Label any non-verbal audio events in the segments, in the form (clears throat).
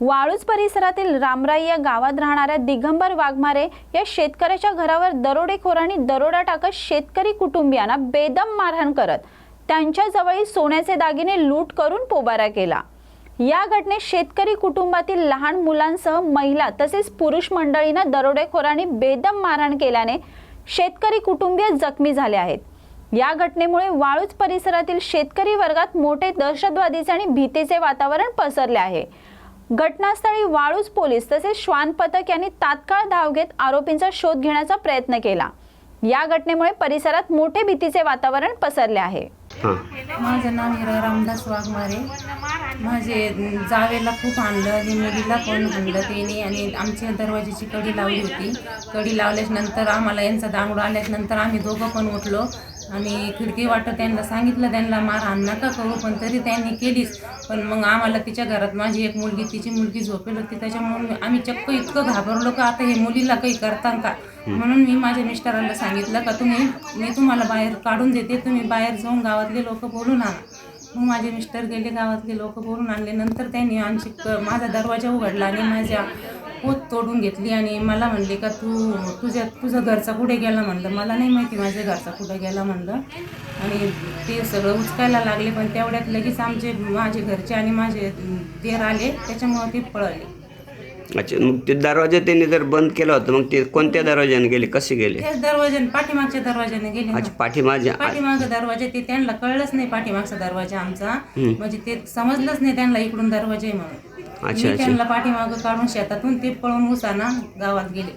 वाळूज परिसरातील रामराई या गावात राहणाऱ्या दिगंबर वाघमारे या शेतकऱ्याच्या घरावर दरोडेखोरांनी दरोडा टाकत शेतकरी कुटुंबियांना बेदम मारहाण करत त्यांच्याजवळील सोन्याचे दागिने लूट करून पोबारा केला. या घटनेत शेतकरी कुटुंबातील लहान मुलांसह महिला तसेच पुरुष मंडळींना दरोडेखोरांनी बेदम मारहाण केल्याने शेतकरी कुटुंबीय जखमी झाले आहेत. या घटनेमुळे वाळूज परिसरातील शेतकरी वर्गात मोठे दहशतवादीचे आणि भीतीचे वातावरण पसरले आहे. घटनास्थळी वाळूज पोलीस तसेच श्वान पथक यांनी तात्काळ धाव घेत आरोपींचा शोध घेण्याचा प्रयत्न केला. या घटनेमुळे परिसरात मोठे भीतीचे वातावरण पसरले आहे. हां. माझं नाव हिरा रामदास वाघमारे. माझे जावेला खूप आणलं आणि मुलीला पण आणलं त्याने आणि आमच्या दरवाजाची कडी लावली होती. कडी लावल्याच्या नंतर आम्हाला यांचा दांगडू आल्याच्यानंतर आम्ही दोघं पण उठलो. आणि खिडकी वाटत त्यांना सांगितलं त्यांना मारहाण नका करू पण तरी त्यांनी केलीच पण मग आम्हाला तिच्या घरात माझी एक मुलगी तिची मुलगी झोपेल होती त्याच्यामुळे आम्ही चक्क इतकं घाबरलो का आता हे मुलीला काही करता का? म्हणून मी माझ्या मिस्टरांना सांगितलं का तुम्ही मी तुम्हाला बाहेर काढून देते तुम्ही बाहेर जाऊन गावातले लोक बोलून आणा मग माझे मिस्टर गेले गावातले लोक बोलून आणले. नंतर त्यांनी आमची क माझा दरवाजा उघडला आणि माझ्या पोत तोडून घेतली आणि मला म्हणले का तू तुझ्या तुझा घरचा कुठे गेला म्हणलं. मला नाही माहिती माझ्या घरचा कुठे गेला म्हणलं. आणि ते सगळं उचकायला लागले पण तेवढ्यात लगेच आमचे माझे घरचे आणि माझे देर आले त्याच्यामुळे ते पळले. अच्छा मग ते दरवाजा त्यांनी जर बंद केला होता मग ते कोणत्या दरवाजाने गेले? कसे गेले? त्याच दरवाजाने पाठीमागच्या दरवाजाने गेले ना. अच्छा पाठीमागे पाठीमागं दरवाजा ते त्यांना कळलंच नाही पाठीमागचा दरवाजा आमचा. म्हणजे ते समजलंच नाही त्यांना इकडून दरवाजा आहे म्हणून. अच्छा, मी. त्यांना पाठीमागं काढून शेतातून ते पळून उसाना गावात गेले.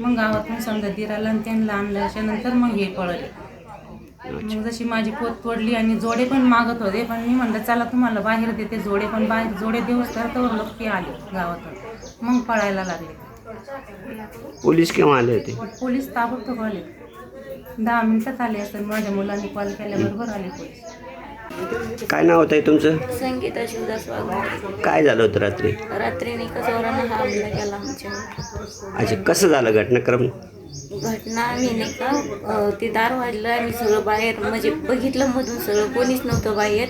मग गावातून समजा दिराला आणि त्यांना आणल्याच्या नंतर मग हे पळले. मग जशी माझी पोत तोडली आणि जोडे पण मागत होते पण मी म्हणलं चला तुम्हाला बाहेर देते. जोडे पण बाहेर जोडे देऊच तर तर लोक ते आले गावातून. मग पळायला लागले. पोलीस केव्हा आले होते? पोलीस ताबडतोब आले. दहा मिनिटात आले असतात माझ्या मुलांनी कॉल केल्याबरोबर आले पोलीस. काय नाव होतं तुमचं? संगीता शिवदास काय झालं होतं रात्री? रात्रीने कसोरानं हा हमला केला आमच्यावर. अच्छा कसं झालं घटनाक्रम? घटना आम्ही नाही का ते दार वाजलं आणि सगळं बाहेर म्हणजे बघितलं मधून सगळं कोणीच नव्हतं बाहेर.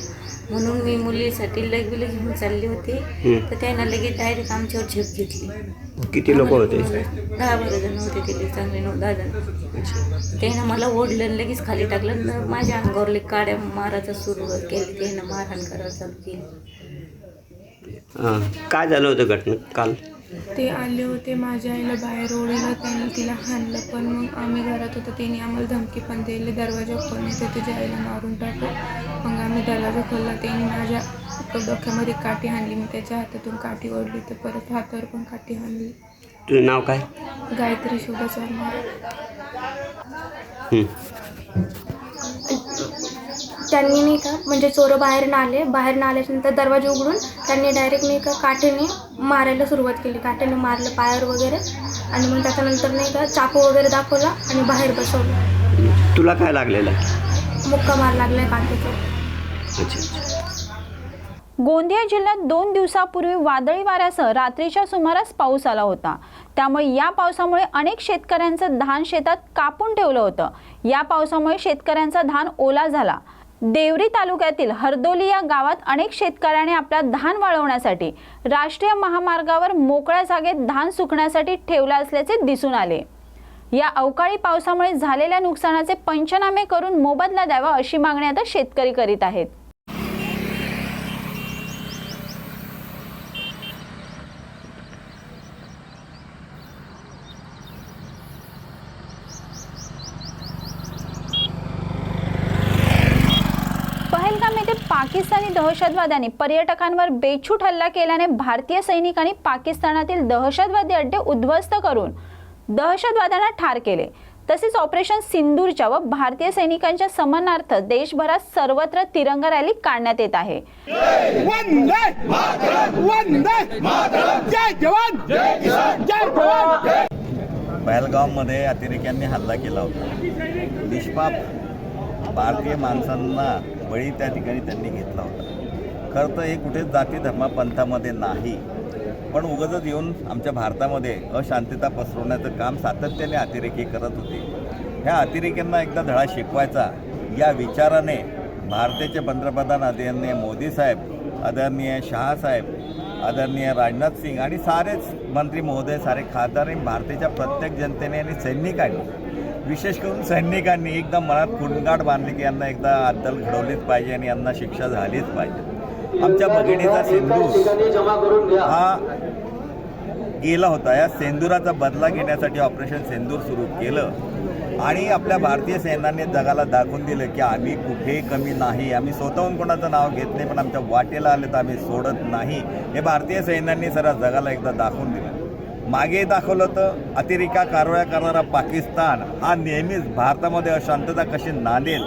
म्हणून मी मुलीसाठी लगबिल घेऊन चालले होते. तर त्यांना लगेच डायरेक्ट आमच्यावर झेप घेतली. किती लोक होते दहा बारा जण होते तिथे चांगले नऊ दहा जण. त्यानं मला ओढलं लगेच खाली टाकलं न माझ्या अंगावर लई काड्या मारायचा सुरुवात केली. त्यानं मारहाण करायला चालू केली. काय झालं होतं घटना काल? ते आले होते माझ्या आईला बाहेर ओढलं त्यांनी तिला हाणलं. पण मग आम्ही घरात होतो त्यांनी आम्हाला धमकी पण दिली. दरवाजा खोलण्यात ते तुझ्या आईला मारून टाकू मग आम्ही दरवाजा खोलला त्यांनी माझ्या डोक्यामध्ये काठी हाणली. मी त्याच्या हातातून काठी ओढली तर परत हातावर पण काठी हाणली. तुझं नाव काय? गायत्री वाघमारे हं. त्यांनी नाही का म्हणजे चोरं बाहेर ना आले बाहेर ना आल्याच्यानंतर दरवाजा उघडून त्यांनी डायरेक्ट नाही का काठीने मारायला सुरुवात केली. काठीने मारलं पायावर वगैरे. आणि मग त्याच्यानंतर नाही का चाकू वगैरे दाखवला आणि बाहेर बसवलं. तुला काय लागलेलं? मुक्का मार लागलाय काठीचा. गोंदिया जिल्ह्यात दोन दिवसापूर्वी वादळी वाऱ्यासह रात्रीच्या सुमारास पाऊस आला होता. त्यामुळे या पावसामुळे अनेक शेतकऱ्यांचं धान शेतात कापून ठेवलं होतं. या पावसामुळे शेतकऱ्यांचा धान ओला झाला. देवरी तालुक्यातील हरदोली या गावात अनेक शेतकऱ्यांनी आपला धान वाळवण्यासाठी राष्ट्रीय महामार्गावर मोकळ्या जागेत धान सुकण्यासाठी ठेवला असल्याचे दिसून आले. या अवकाळी पावसामुळे झालेल्या नुकसानाचे पंचनामे करून मोबदला द्यावा अशी मागणी आता शेतकरी करीत आहेत पहलगाम येथे पाकिस्तानी दहशतवाद्यांनी पर्यटकांवर बेछूट हल्ला केल्याने भारतीय सैनिकांनी पाकिस्तानातील दहशतवादी अड्डे उद्ध्वस्त करून दहशतवाद्यांना ठार केले. तसेच ऑपरेशन सिंदूरच्या व भारतीय सैनिकांच्या समन्नार्थ देशभरात सर्वत्र तिरंगा रॅली काढण्यात येत आहे. वंदे वंदे जय जवान! जय किसान! जय जवान! पहलगावमध्ये अतिरेक्यांनी हल्ला केला होता. निष्पाप भारतीय माणसांना बळी त्या ठिकाणी त्यांनी घेतला होता. खरं तर हे कुठेच जाती धर्मापंथामध्ये नाही. पण उगतच येऊन आमच्या भारतामध्ये अशांतता पसरवण्याचं काम सातत्याने अतिरेकी करत होते. ह्या अतिरेक्यांना एकदा धडा शिकवायचा या विचाराने भारताचे पंतप्रधान आदरणीय मोदी साहेब आदरणीय शहासाहेब आदरणीय राजनाथ सिंग आणि सारेच मंत्री महोदय सारे खासदार आणि भारताच्या प्रत्येक जनतेने आणि सैनिकांनी विशेष करून सैनिकांनी एकदम मनात कुणगाट बांधली की यांना एकदा अद्दल घडवलीच पाहिजे आणि यांना शिक्षा झालीच पाहिजे. आमच्या भगिनीचा सिंधू हा गेला होता. या सेंदुराचा बदला घेण्यासाठी ऑपरेशन सेंदूर सुरू केलं. आणि आपल्या भारतीय सैन्याने जगाला दाखवून दिलं की आम्ही कुठेही कमी नाही. आम्ही स्वतःहून कोणाचं नाव घेत नाही पण आमच्या वाटेला आलं तर आम्ही सोडत नाही. हे भारतीय सैन्याने सरा जगाला एकदा दाखवून दिलं. मागे दाखवलं तर अतिरेका कारवाया करणारा पाकिस्तान हा नेहमीच भारतामध्ये अशांतता कशी नांदेल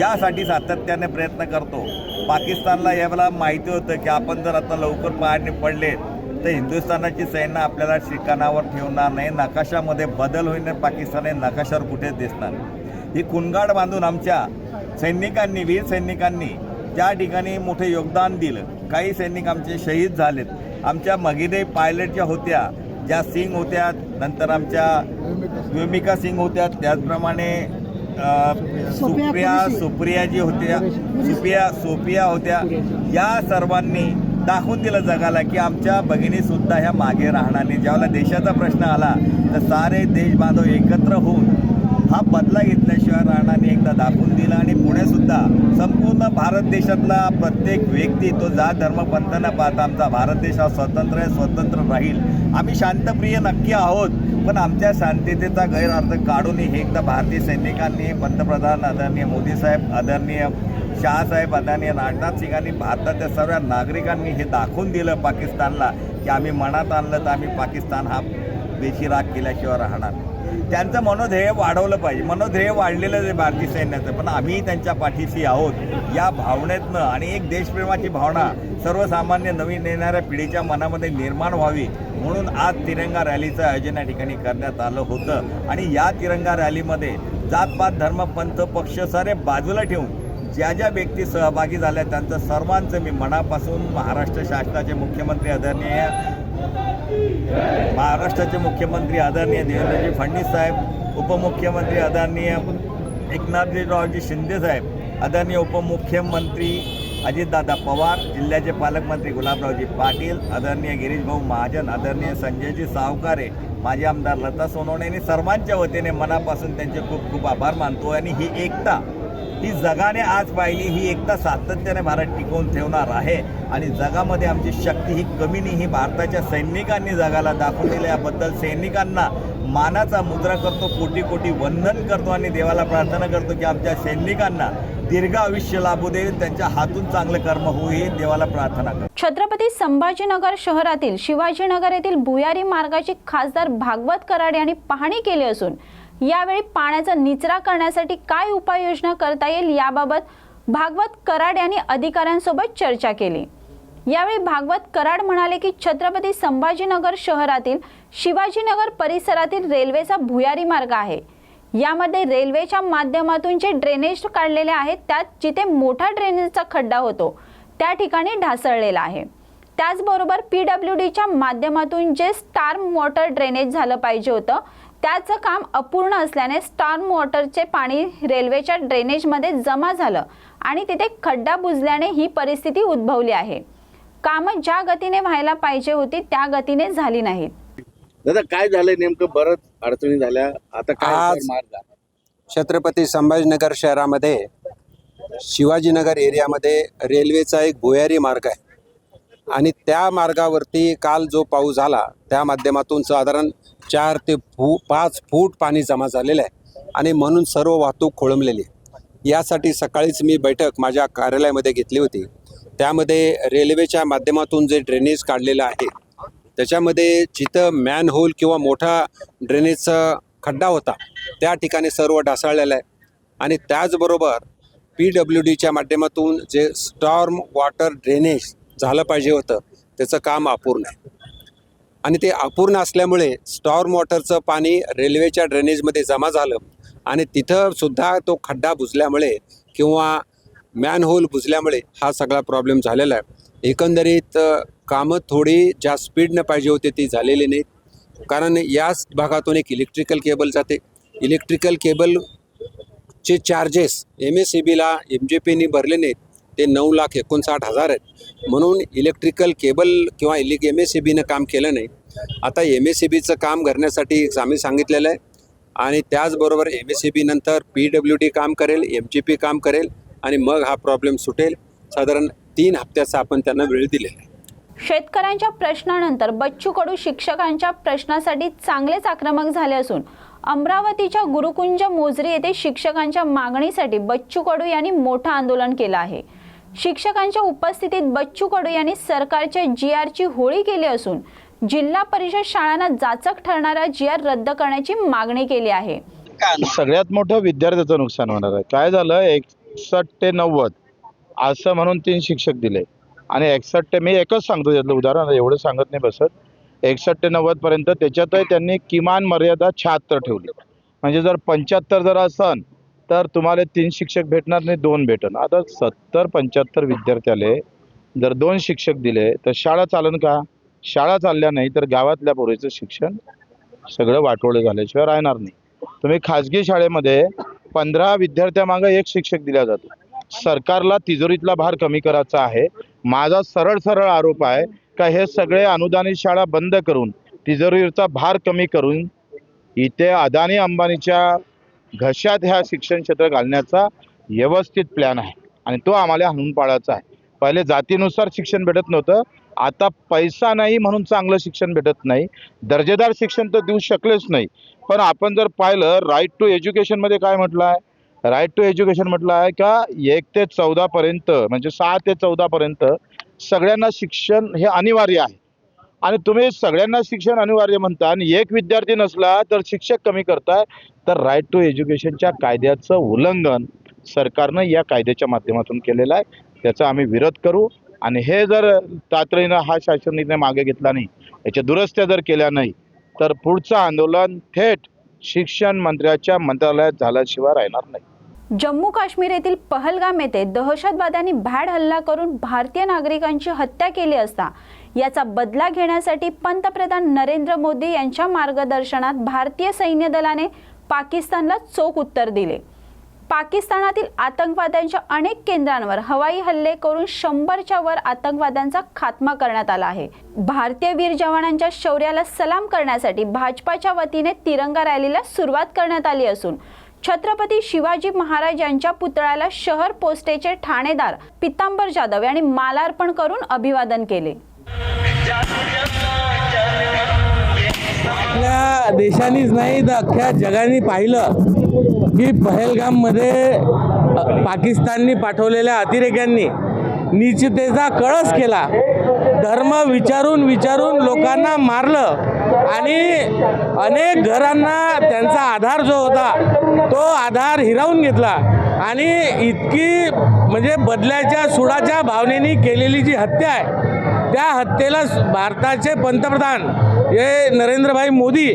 यासाठी सातत्याने प्रयत्न करतो. पाकिस्तानला यावेळेला माहिती होतं की आपण जर आता लवकर पायाने पडले तर हिंदुस्थानाची सैन्य आपल्याला ठिकाणावर ठेवणार नाही नकाशामध्ये बदल होईल पाकिस्तान हे नकाशावर कुठेच दिसणार नाही. ही कुणगाड बांधून आमच्या सैनिकांनी वीर सैनिकांनी त्या ठिकाणी मोठे योगदान दिलं काही सैनिक आमचे शहीद झालेत आमच्या मगिदे पायलट ज्या होत्या ज्या सिंग होत्या नंतर आमच्या व्योमिका सिंग होत्या त्याचप्रमाणे सुप्रिया सुप्रिया जी होत्या सुप्रिया सोपिया होत्या या सर्वांनी दाखवून दिलं जगाला की आमच्या भगिनीसुद्धा ह्या मागे राहणार नाही. ज्यावेळेला देशाचा प्रश्न आला तर सारे देश बांधव एकत्र होऊन हा बदला घेतल्याशिवाय राणाने एकदा दाखवून दिला आणि पुढे सुद्धा संपूर्ण भारत देशातला प्रत्येक व्यक्ती तो जात धर्म पंथ न पाहता आमचा भारत देश हा स्वतंत्र आहे स्वतंत्र राहील. आम्ही शांतप्रिय नक्की आहोत पण आमच्या शांततेचा गैरअर्थ काढून हे एकदा भारतीय सैनिकांनी पंतप्रधान आदरणीय मोदी साहेब आदरणीय शहासाहेब आदरणीय राजनाथ सिंगांनी भारताच्या सर्व नागरिकांनी हे दाखवून दिलं पाकिस्तानला की आम्ही मनात आणलं तर आम्ही पाकिस्तान हा बेशिराग केल्याशिवाय राहणार. त्यांचं मनोध्येय वाढवलं पाहिजे. मनोध्येय वाढलेलं आहे भारतीय सैन्याचं. पण आम्ही त्यांच्या पाठीशी आहोत. या भावनेतनं आणि एक देशप्रेमाची भावना सर्वसामान्य नवीन येणाऱ्या पिढीच्या मनामध्ये निर्माण व्हावी म्हणून आज तिरंगा रॅलीचं आयोजन या ठिकाणी करण्यात आलं होतं. आणि या तिरंगा रॅलीमध्ये जातपात धर्म पंथ पक्ष सारे बाजूला ठेवून ज्या ज्या व्यक्ती सहभागी झाल्या त्यांचं सर्वांचं मी मनापासून महाराष्ट्र शासनाचे मुख्यमंत्री आदरणीय महाराष्ट्राचे मुख्यमंत्री आदरणीय देवेंद्रजी फडणवीस साहेब उपमुख्यमंत्री आदरणीय एकनाथजीरावजी शिंदे साहेब आदरणीय उपमुख्यमंत्री अजितदादा पवार जिल्ह्याचे पालकमंत्री गुलाबरावजी पाटील आदरणीय गिरीशभाऊ महाजन आदरणीय संजयजी सावकारे माजी आमदार लता सोनवणे यांनी सर्वांच्या वतीने मनापासून त्यांचे खूप खूप आभार मानतो आणि ही एकता ही जगाने आज पाहिली ही एकता सातत्याने भारत टिकवून ठेवणार आहे. आणि जगामध्ये आमची शक्ती ही कमी नाही ही भारताच्या सैनिकांनी जगाला दाखवून दिल्याबद्दल सैनिकांना मानाचा मुद्रा करतो कोटी कोटी वंदन करतो आणि देवाला प्रार्थना करतो की आमच्या सैनिकांना दीर्घ आयुष्य लाभू दे त्यांच्या हातून चांगलं कर्म होईल देवाला प्रार्थना करतो. छत्रपती संभाजीनगर शहरातील शिवाजीनगर येथील भुयारी मार्गाची खासदार भागवत कराड यांनी पाहणी केली असून यावेळी पाण्याचा निचरा करण्यासाठी काय उपाययोजना करता येईल याबाबत भागवत कराड यांनी अधिकाऱ्यांसोबत चर्चा केली. यावेळी भागवत कराड म्हणाले की छत्रपती संभाजीनगर शहरातील शिवाजीनगर परिसरातील रेल्वेचा भुयारी मार्ग आहे. यामध्ये रेल्वेच्या माध्यमातून जे ड्रेनेज काढलेले आहेत त्यात जिथे मोठा ड्रेनेजचा खड्डा होतो त्या ठिकाणी ढासळलेला आहे. त्याचबरोबर पी डब्ल्यू डीच्या माध्यमातून जे स्टार्म वॉटर ड्रेनेज झालं पाहिजे होतं त्याचं काम अपूर्ण असल्याने स्टार्म वॉटरचे पाणी रेल्वेच्या ड्रेनेजमध्ये जमा झालं आणि तिथे खड्डा बुजल्याने ही परिस्थिती उद्भवली आहे. कामं ज्या गतीने व्हायला पाहिजे होती त्या गतीने झाली नाहीत. दादा काय झालंय नेमकं? बरंच अडचणी झाल्या. आता काय आज- मार्ग आहे? छत्रपती संभाजीनगर शहरामध्ये शिवाजीनगर एरियामध्ये रेल्वेचा एक भुयारी मार्ग आहे. आणि त्या मार्गावरती काल जो पाऊस झाला त्या माध्यमातून साधारण चार ते फू पाच फूट पाणी जमा झालेलं आहे. आणि म्हणून सर्व वाहतूक खोळंबलेली आहे. यासाठी सकाळीच मी बैठक माझ्या कार्यालयामध्ये घेतली होती. त्यामध्ये रेल्वेच्या माध्यमातून जे ड्रेनेज काढलेलं आहे त्याच्यामध्ये जिथं मॅन होल किंवा मोठा ड्रेनेजचा खड्डा होता त्या ठिकाणी सर्व ढासळलेलं आहे. आणि त्याचबरोबर पी डब्ल्यू डीच्या माध्यमातून जे स्टॉर्म वॉटर ड्रेनेज झालं पाहिजे होतं त्याचं काम अपूर्ण आहे. आणि ते अपूर्ण असल्यामुळे स्टॉर्म वॉटरचं पाणी रेल्वेच्या ड्रेनेजमध्ये जमा झालं. आणि तिथंसुद्धा तो खड्डा बुजल्यामुळे किंवा मॅनहोल बुजल्यामुळे हा सगळा प्रॉब्लेम झालेला आहे. एकंदरीत कामं थोडी ज्या स्पीडनं पाहिजे होते ती झालेली नाहीत. कारण याच भागातून एक इलेक्ट्रिकल केबल जाते. इलेक्ट्रिकल केबलचे चार्जेस एम एस सी बीला एम जे पीनी भरले नाहीत. ते नऊ लाख एकोणसाठ हजार आहेत. म्हणून इलेक्ट्रिकल केबल किंवा इले एम एस सी बीनं काम केलं नाही. आता एम एस सी बीचं काम करण्यासाठी आम्ही सांगितलेलं आहे. आणि त्याचबरोबर एम एस सी बी नंतर पी डब्ल्यू डी काम करेल एम जी पी काम करेल आणि मग हा प्रॉब्लेम सुटेल. साधारण तीन हप्त्याचा आपण त्यांना वेळ दिलेला आहे. शेतकऱ्यांच्या प्रश्नानंतर बच्चू कडू शिक्षकांच्या प्रश्नासाठी चांगलेच आक्रमक झाले असून अमरावतीच्या गुरुकुंज मोजरी येथे शिक्षकांच्या मागणीसाठी बच्चू कडू यांनी मोठं आंदोलन केलं आहे. शिक्षकांच्या उपस्थितीत बच्चू कडू यांनी सरकारच्या जी आरची होळी केली असून जिल्हा परिषद शाळांना जाचक ठरणारा जी आर रद्द करण्याची मागणी केली आहे. सगळ्यात मोठं विद्यार्थ्याचं नुकसान होणार आहे. काय झालं? एकसष्ट ते नव्वद असं म्हणून तीन शिक्षक दिले. आणि एकसष्ट ते मी एकच सांगतो त्यातलं उदाहरण एवढं सांगत नाही बसत. एकसष्ट ते नव्वदपर्यंत त्याच्यातही त्यांनी किमान मर्यादा शहात्तर ठेवली. म्हणजे जर पंच्याहत्तर जर असन तर तुम्हाला तीन शिक्षक भेटणार नाही दोन भेटन. आता सत्तर पंच्याहत्तर विद्यार्थ्याले जर दोन शिक्षक दिले तर शाळा चालन का? शाळा चालल्या नाही तर गावातल्या पोरीचं शिक्षण सगळं वाटोळं झाल्याशिवाय राहणार नाही. तुम्ही खाजगी शाळेमध्ये पंधरा विद्यार्थ्यामागं एक शिक्षक दिला जातो. सरकारला तिजोरीतला भार कमी करायचा आहे. माझा सरळ सरळ आरोप आहे का हे सगळे अनुदानित शाळा बंद करून तिजोरीचा भार कमी करून इथे अदानी अंबानीच्या घशात ह्या शिक्षण क्षेत्र घालण्याचा व्यवस्थित प्लॅन आहे. आणि तो आम्हाला हाणून पाडायचा आहे. पहिले जातीनुसार शिक्षण भेटत नव्हतं. आता पैसा नाही म्हणून चांगलं शिक्षण भेटत नाही. दर्जेदार शिक्षण तर देऊ शकलेच नाही. पण आपण जर पाहिलं राईट टू एज्युकेशनमध्ये काय म्हटलं आहे राईट टू एज्युकेशन म्हटलं आहे का एक ते चौदापर्यंत म्हणजे सहा ते चौदापर्यंत सगळ्यांना शिक्षण हे अनिवार्य आहे. आणि तुम्ही सगळ्यांना शिक्षण अनिवार्य म्हणता आणि एक विद्यार्थी नसला तर शिक्षक कमी करताय तर राईट टू एज्युकेशनच्या कायद्याचं उल्लंघन सरकारनं या कायद्याच्या माध्यमातून केलेलं आहे. त्याचा आम्ही विरोध करू आणि हे जर तातडीनं हा शासन निर्णय मागे घेतला नाही याच्या दुरुस्त्या जर केल्या नाही तर पुढचं आंदोलन थेट शिक्षण मंत्र्याच्या मंत्रालयात झाल्याशिवाय राहणार नाही. जम्मू काश्मीर येथील पहलगाम येथे दहशतवाद्यांनी भॅड हल्ला करून भारतीय नागरिकांची हत्या केली असता याचा बदला घेण्यासाठी पंतप्रधान नरेंद्र मोदी यांच्या मार्गदर्शनात भारतीय सैन्य दलाने पाकिस्तानला चोख उत्तर दिले. पाकिस्तानातील आतंकवाद्यांच्या अनेक केंद्रांवर हवाई हल्ले करून शंभरच्या वर आतंकवाद्यांचा खात्मा करण्यात आला आहे. भारतीय वीर जवानांच्या शौर्याला सलाम करण्यासाठी भाजपाच्या वतीने तिरंगा रॅलीला सुरुवात करण्यात आली असून छत्रपती शिवाजी महाराज यांच्या पुतळ्याला शहर पोस्टेचे ठाणेदार पितांबर जाधव यांनी मालार्पण करून अभिवादन केले. आपल्या देशानेच नाही तर अख्ख्या जगाने पाहिलं की पहलगाममध्ये पाकिस्ताननी पाठवलेल्या अतिरेक्यांनी निश्चितेचा कळस केला. धर्म विचारून विचारून लोकांना मारलं आणि अनेक घरांना त्यांचा आधार जो होता तो आधार हिरावून घेतला. आणि इतकी म्हणजे बदल्याच्या सुडाच्या भावनेने केलेली जी हत्या आहे त्या हत्येला भारताचे पंतप्रधान हे नरेंद्रभाई मोदी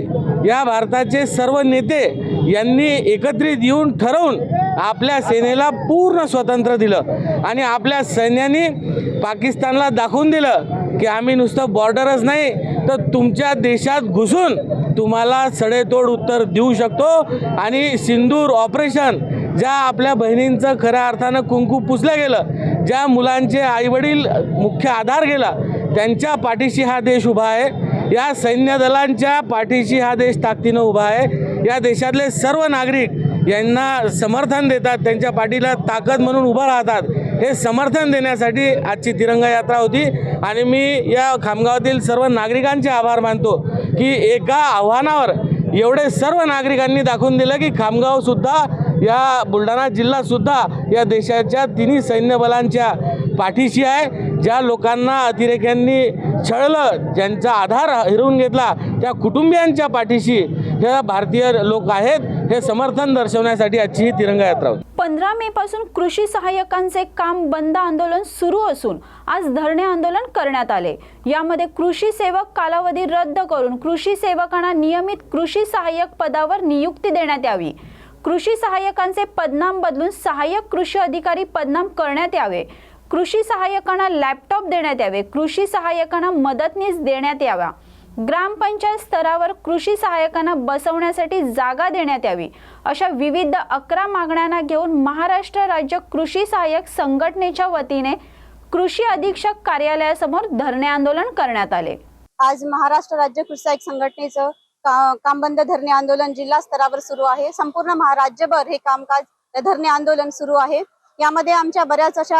या भारताचे सर्व नेते यांनी एकत्रित येऊन ठरवून आपल्या सेनेला पूर्ण स्वातंत्र्य दिलं. आणि आपल्या सैन्याने पाकिस्तानला दाखवून दिलं की आम्ही नुसतं बॉर्डरच नाही तर तुमच्या देशात घुसून तुम्हाला सडेतोड उत्तर देऊ शकतो आणि सिंदूर ऑपरेशन ज्या आपल्या बहिणींचं खऱ्या अर्थानं कुंकू पुसलं गेलं ज्या मुलांचे आईवडील मुख्य आधार गेला त्यांच्या पाठीशी हा देश उभा आहे. या सैन्य दलांच्या पाठीशी हा देश ताकदीनं उभा आहे. या देशातले सर्व नागरिक यांना समर्थन देतात त्यांच्या पाठीला ताकद म्हणून उभं राहतात. हे समर्थन देण्यासाठी आजची तिरंगा यात्रा होती. आणि मी या खामगावातील सर्व नागरिकांचे आभार मानतो की एका आव्हानावर एवढे सर्व नागरिकांनी दाखवून दिलं की खामगावसुद्धा या बुलढाणा जिल्हासुद्धा या देशाच्या तिन्ही सैन्य बलांच्या पाठीशी आहे. ज्या लोकांना अतिरेक्यांनी छळलं ज्यांचा आधार हिरवून घेतला त्या कुटुंबियांच्या पाठीशी हे भारतीय लोक आहेत हे समर्थन दर्शवण्यासाठी आजची ही तिरंगा यात्रा होती. पंधरा मे पासून कृषी सहाय्यकांचे काम बंद आंदोलन सुरू असून आज धरणे आंदोलन करण्यात आले. यामध्ये कृषी सेवक कालावधी रद्द करून कृषी सेवकांना नियमित कृषी सहाय्यक पदावर नियुक्ती देण्यात यावी. कृषी सहाय्यकांचे पदनाम बदलून सहाय्यक कृषी अधिकारी पदनाम करण्यात यावे. कृषी सहाय्यकांना लॅपटॉप देण्यात यावे. कृषी सहाय्यकांना मदतनीस देण्यात यावा. ग्रामपंचायत स्तरावर कृषी सहाय्यकांना बसवण्यासाठी जागा देण्यात यावी. अशा विविध अकरा मागण्यांना घेऊन महाराष्ट्र राज्य कृषी सहाय्यक संघटनेच्या वतीने कृषी अधीक्षक कार्यालयासमोर धरणे आंदोलन करण्यात आले. आज महाराष्ट्र राज्य कृषी सहाय्यक संघटनेचं काम कामबंद धरणे आंदोलन जिल्हा स्तरावर सुरू आहे. संपूर्ण महाराज्यभर हे कामकाज धरणे आंदोलन सुरू आहे. यामध्ये आमच्या बऱ्याच अशा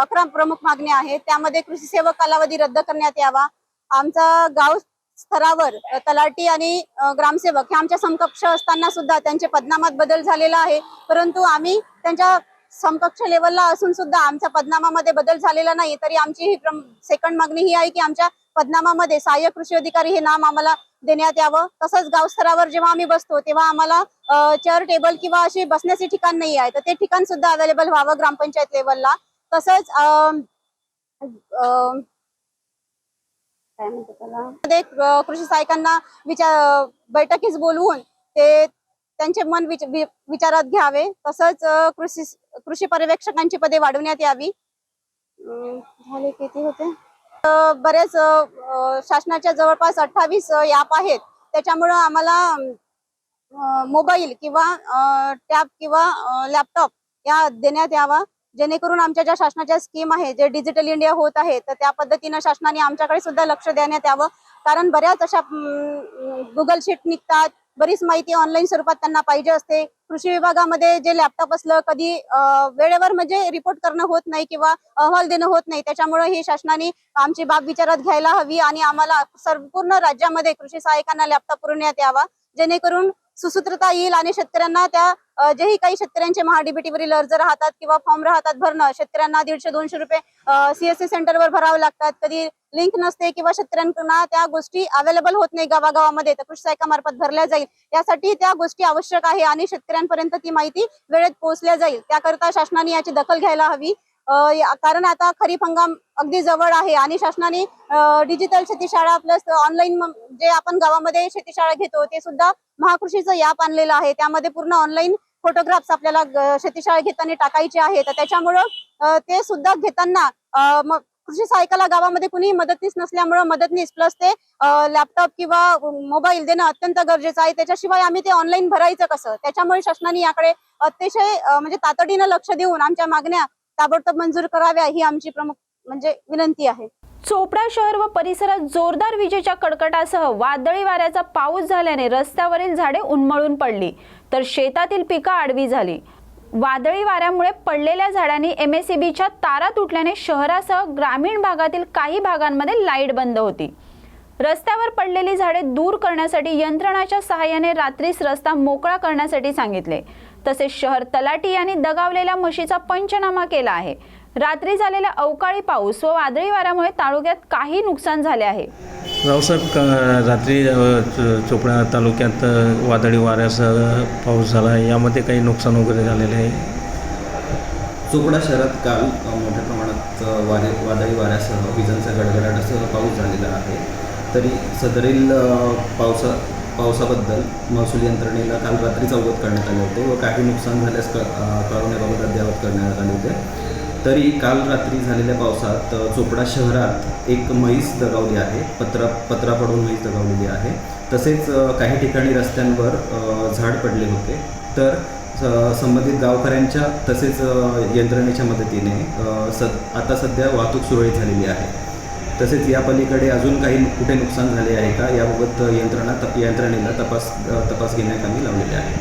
अकरा प्रमुख मागण्या आहेत. त्यामध्ये कृषी सेवक कालावधी रद्द करण्यात यावा. आमचा गाव स्तरावर तलाटी तलाठी आणि ग्रामसेवक हे आमच्या समकक्ष असताना सुद्धा त्यांचे पदनामात बदल झालेला आहे. परंतु आम्ही त्यांच्या समकक्ष लेवलला असून सुद्धा आमच्या पदनामामध्ये बदल झालेला नाही. तरी आमची ही सेकंड मागणी ही आहे की आमच्या पदनामामध्ये सहाय्यक कृषी अधिकारी हे नाम आम्हाला देण्यात यावं. तसंच गावस्तरावर जेव्हा आम्ही बसतो तेव्हा आम्हाला चेअर टेबल किंवा अशी बसण्याचे ठिकाण नाही आहे. तर ते ठिकाण सुद्धा अवेलेबल व्हावं ग्रामपंचायत लेवलला तसंच काय म्हणतो त्याला? कृषी सहाय्यकांना विचार बैठकीस बोलवून ते त्यांचे मन विच, वि- विचारात घ्यावे. तसंच कृषी कृषी पर्यवेक्षकांची पदे वाढवण्यात यावी. झाले किती होते? अ, बरेच शासनाच्या जवळपास अठ्ठावीस ॲप आहेत. त्याच्यामुळं आम्हाला मोबाईल किंवा टॅब किंवा लॅपटॉप या देण्यात यावा. जेणेकरून आमच्या ज्या शासनाच्या स्कीम आहे जे डिजिटल इंडिया होत आहे तर त्या पद्धतीनं शासनाने आमच्याकडे सुद्धा लक्ष देण्यात यावं. कारण बऱ्याच अशा गुगल शीट निघतात बरीच माहिती ऑनलाईन स्वरूपात त्यांना पाहिजे असते. कृषी विभागामध्ये जे लॅपटॉप असलं कधी वेळेवर म्हणजे रिपोर्ट करणं होत नाही किंवा अहवाल देणं होत नाही. त्याच्यामुळे ही शासनाने आमची बाब विचारात घ्यायला हवी आणि आम्हाला संपूर्ण राज्यामध्ये कृषी सहाय्यकांना लॅपटॉप पुरवण्यात यावा. जेणेकरून सुसूत्रता येईल आणि शेतकऱ्यांना त्या जेही काही शेतकऱ्यांचे महाडीबीटीवरील अर्ज राहतात किंवा फॉर्म राहतात भरणं शेतकऱ्यांना दीडशे दोनशे रुपये सीएससी सेंटरवर भरावे लागतात. कधी लिंक नसते किंवा शेतकऱ्यांना त्या गोष्टी अवेलेबल होत नाही गावागावामध्ये तर कृषी सहाय्यकामार्फत भरल्या जाईल. यासाठी त्या गोष्टी आवश्यक आहे आणि शेतकऱ्यांपर्यंत ती माहिती वेळेत पोहोचल्या जाईल. त्याकरता शासनाने याची दखल घ्यायला हवी. अ, कारण आता खरीप हंगाम अगदी जवळ आहे आणि शासनाने डिजिटल शेतीशाळा प्लस ऑनलाईन जे आपण गावामध्ये शेतीशाळा घेतो ते सुद्धा महाकृषीचं याप आणलेलं आहे. त्यामध्ये पूर्ण ऑनलाईन फोटोग्राफ्स आपल्याला शेतीशाळा घेताना टाकायचे आहे तर त्याच्यामुळं ते सुद्धा घेताना कृषी सहाय्यकाला गावामध्ये कुणी मदतनीस नसल्यामुळं मदतनीस प्लस ते लॅपटॉप किंवा मोबाईल देणं अत्यंत गरजेचं आहे. त्याच्याशिवाय आम्ही ते ऑनलाईन भरायचं कसं? त्याच्यामुळे शासनाने याकडे अतिशय म्हणजे तातडीनं लक्ष देऊन आमच्या मागण्या ताबडतोब मंजूर कराव्या ही आमची प्रमुख म्हणजे विनंती आहे. चोपडा शहर व परिसरात जोरदार विजेच्या कडकडासह वादळी वाऱ्याचा पाऊस झाल्याने रस्त्यावरील झाडे उन्मळून पडली तर शेतातील पिकं आडवी झाली. वादळी वाऱ्यामुळे पडलेल्या झाडांनी एम एस बीच्या तारा तुटल्याने शहरासह ग्रामीण भागातील काही भागांमध्ये लाइट बंद होती. रस्त्यावर पडलेली झाडे दूर करण्यासाठी यंत्रणाच्या सहाय्याने रात्रीस रस्ता मोकळा करण्यासाठी सांगितले. तसेच शहर तलाटी यांनी दगावलेल्या म्हशीचा पंचनामा केला आहे. रात्री झालेला अवकाळी पाऊस व वादळी वाऱ्यामुळे तालुक्यात काही नुकसान झाले आहे. रावसाहेब का रात्री चोपडा तालुक्यात वादळी वाऱ्यासह पाऊस झाला यामध्ये काही नुकसान वगैरे झालेले आहे? चोपडा शहरात काल मोठ्या प्रमाणात वारे वादळी वाऱ्यासह विजांचा गडगडाटासह पाऊस झालेला आहे. तरी सदरील पावसा पावसाबद्दल महसूल यंत्रणेला काल रात्रीच अवगत करण्यात आले होते व काही नुकसान झाल्यास क अ, कळवण्याबाबत अद्ययावत करण्यात आले होते. तरी काल रात्री झालेल्या पावसात चोपडा शहरात एक म्हैस दगावली आहे पत्रा पत्रा पडून म्हैस दगावलेली आहे. तसेच काही ठिकाणी रस्त्यांवर झाड पडले होते. तर स- संबंधित गावकऱ्यांच्या तसेच यंत्रणेच्या मदतीने सद आता सध्या वाहतूक सुरळीत झालेली आहे. तसेच या पलीकडे अजून काही कुठे नुकसान झाले आहे का याबाबत यंत्रणा तप यंत्रणेला तपास तपास घेण्यात आम्ही लावलेले आहे.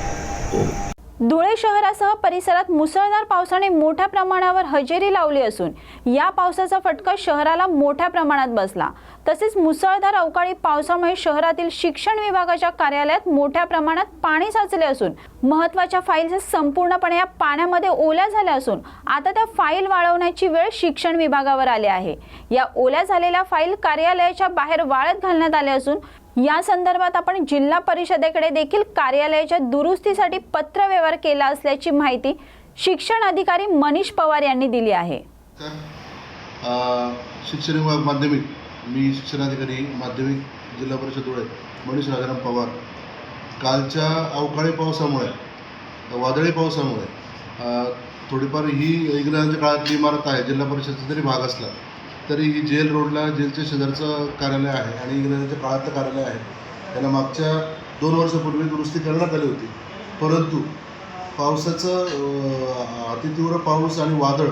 हो. धुळे शहरासह परिसरात मुसळधार पावसाने मोठ्या प्रमाणावर हजेरी लावली असून या पावसाचा फटका शहराला मोठ्या प्रमाणात बसला. तसेच मुसळधार अवकाळी पावसामुळे शहरातील शिक्षण विभागाच्या कार्यालयात मोठ्या प्रमाणात पाणी साचले असून महत्त्वाच्या फाईल्स संपूर्णपणे या पाण्यामध्ये ओल्या झाल्या असून आता त्या फाईल वाळवण्याची वेळ शिक्षण विभागावर आली आहे. या ओल्या झालेल्या फाईल कार्यालयाच्या बाहेर वाळत घालण्यात आल्या असून या संदर्भात आपण जिल्हा परिषदेकडे देखील कार्यालयाच्या दुरुस्तीसाठी पत्रव्यवहार केला असल्याची माहिती शिक्षण अधिकारी मनीष पवार यांनी दिली आहे. शिक्षण विभाग माध्यमिक. मी शिक्षणाधिकारी माध्यमिक जिल्हा परिषद धुळे मनीष राजाराम पवार. कालच्या अवकाळी पावसामुळे वादळी पावसामुळे थोडीफार ही इंग्रजांच्या काळातली इमारत आहे जिल्हा परिषदचा जरी भाग असला. तरी ही जेल रोडला जेलच्या शेजारचं कार्यालय आहे आणि इंग्रजांच्या काळातलं कार्यालय आहे. त्याला मागच्या दोन वर्षापूर्वी दुरुस्ती करण्यात आली होती. परंतु पावसाचं अतितीव्र पाऊस आणि वादळ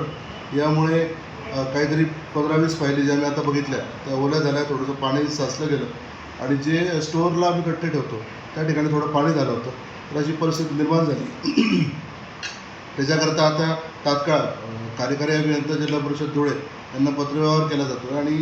यामुळे काहीतरी पंधरा वीस फायली ज्या मी आता बघितल्या त्या ओल्या झाल्या थोडंसं पाणी साचलं गेलं. आणि जे स्टोअरला आम्ही कट्टे ठेवतो त्या ठिकाणी थोडं पाणी झालं होतं. तर अशी परिस्थिती निर्माण झाली. (clears throat) त्याच्याकरता आता तात्काळ कार्यकारी अभियंता जिल्हा परिषद धुळे त्यांना पत्रव्यवहार केला जातो. आणि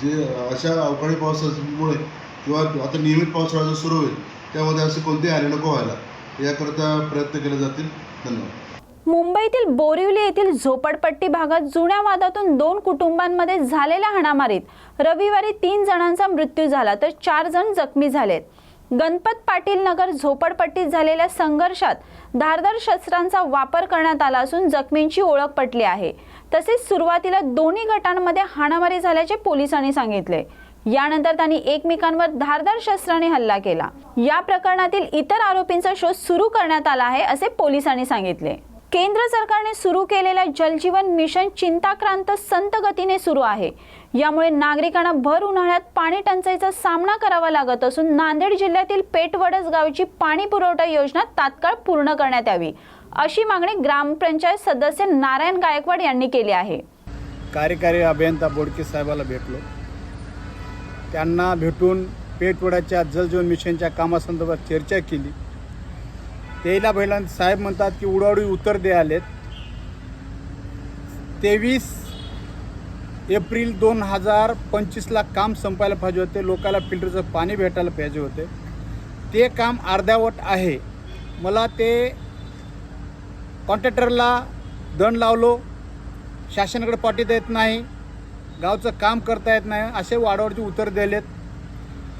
जे अशा अवकाळी पावसामुळे किंवा आता नियमित पावसाळा जो सुरू होईल त्यामध्ये असे कोणते आले नको व्हायला. याकरता प्रयत्न केले जातील. धन्यवाद. मुंबईतील बोरिवली येथील झोपडपट्टी भागात जुन्या वादातून दोन कुटुंबांमध्ये झालेल्या हाणामारीत रविवारी तीन जणांचा मृत्यू झाला तर चार जण जखमी झालेत. गणपत पाटील नगर झोपडपट्टीत झालेल्या संघर्षात धारदार शस्त्रांचा वापर करण्यात आला असून जखमींची ओळख पटली आहे. तसेच सुरुवातीला दोन्ही गटांमध्ये हाणामारी झाल्याचे पोलिसांनी सांगितले. यानंतर त्यांनी एकमेकांवर धारदार शस्त्राने हल्ला केला. या प्रकरणातील इतर आरोपींचा शोध सुरू करण्यात आला आहे असे पोलिसांनी सांगितले. केंद्र सरकारने सुरू केलेल्या जलजीवन मिशन चिंताक्रांत संत गतीने सुरू आहे. यामुळे नागरिकांना भर उन्हाळ्यात पाणी टंचाईचा सामना करावा लागत असून नांदेड जिल्ह्यातील पेटवडस गावची पाणी पुरवठा योजना तात्काळ पूर्ण करण्यात यावी. अशी मागणी ग्रामपंचायत सदस्य नारायण गायकवाड यांनी केली आहे. कार्यकारी अभियंता बोडके साहेबाला भेटलो. त्यांना भेटून पेटवड्याच्या जलजीवन मिशनच्या कामासंदर्भात चर्चा केली. तेला बैलां साहेब म्हणतात की उडावडी उत्तर दे आलेत. तेवीस एप्रिल दोन हजार पंचवीसला काम संपायला पाहिजे होते. लोकांना फिल्टरचं पाणी भेटायला पाहिजे होते. ते काम अर्ध्यावट आहे. मला ते कॉन्ट्रॅक्टरला दंड लावलो. शासनाकडे पाठवता येत नाही. गावचं काम करता येत नाही. असे वाडावरचे उत्तर दिलेत.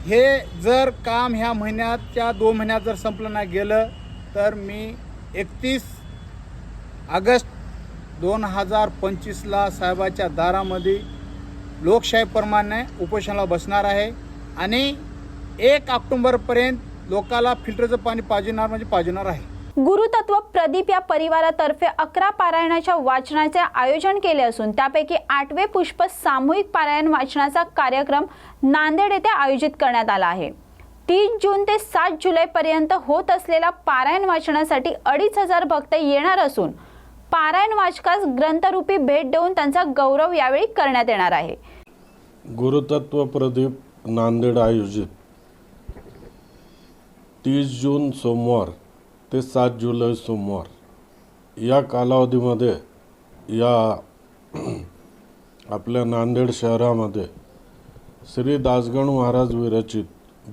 हे जर काम ह्या महिन्याच्या दोन महिन्यात जर संपलं नाही गेलं तर मी एकतीस ऑगस्ट दोन हजार पंचवीसला साहेबाच्या दारामध्ये लोकशाहीप्रमाणे उपोषणाला बसणार आहे. आणि एक ऑक्टोंबरपर्यंत लोकाला फिल्टरचं पाणी पाजणार म्हणजे पाजणार आहे. गुरुतत्व प्रदीप या परिवारातर्फे अकरा पारायणाच्या वाचनाचे आयोजन केले असून त्यापैकी आठवे पुष्प सामूहिक पारायण वाचनाचा कार्यक्रम नांदेड येथे आयोजित करण्यात आला आहे. तीन जून ते सात जुलैपर्यंत होत असलेल्या पारायण वाचनासाठी अडीच हजार भक्त येणार असून पारायण वाचकास ग्रंथरूपी भेट देऊन त्यांचा गौरव यावेळी करण्यात येणार आहे. गुरुतत्व प्रदीप नांदेड आयोजित. तीस जून सोमवार ते सात जुलै सोमवार. या कालावधीमध्ये या (clears throat) आपल्या नांदेड शहरामध्ये श्री दासगण महाराज विरचित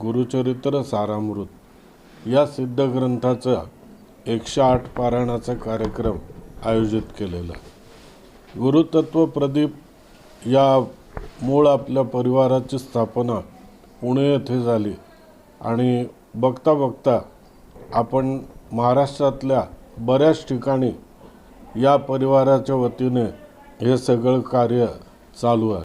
गुरुचरित्र सारामृत या सिद्ध ग्रंथाचा एकशे आठ पारायणाचा कार्यक्रम आयोजित केलेला गुरुतत्व प्रदीप या मूळ आपल्या परिवाराची स्थापना पुणे येथे झाली आणि बघता बघता आपण महाराष्ट्रातल्या बऱ्याच ठिकाणी या परिवाराच्या वतीने हे सगळं कार्य चालू आहे.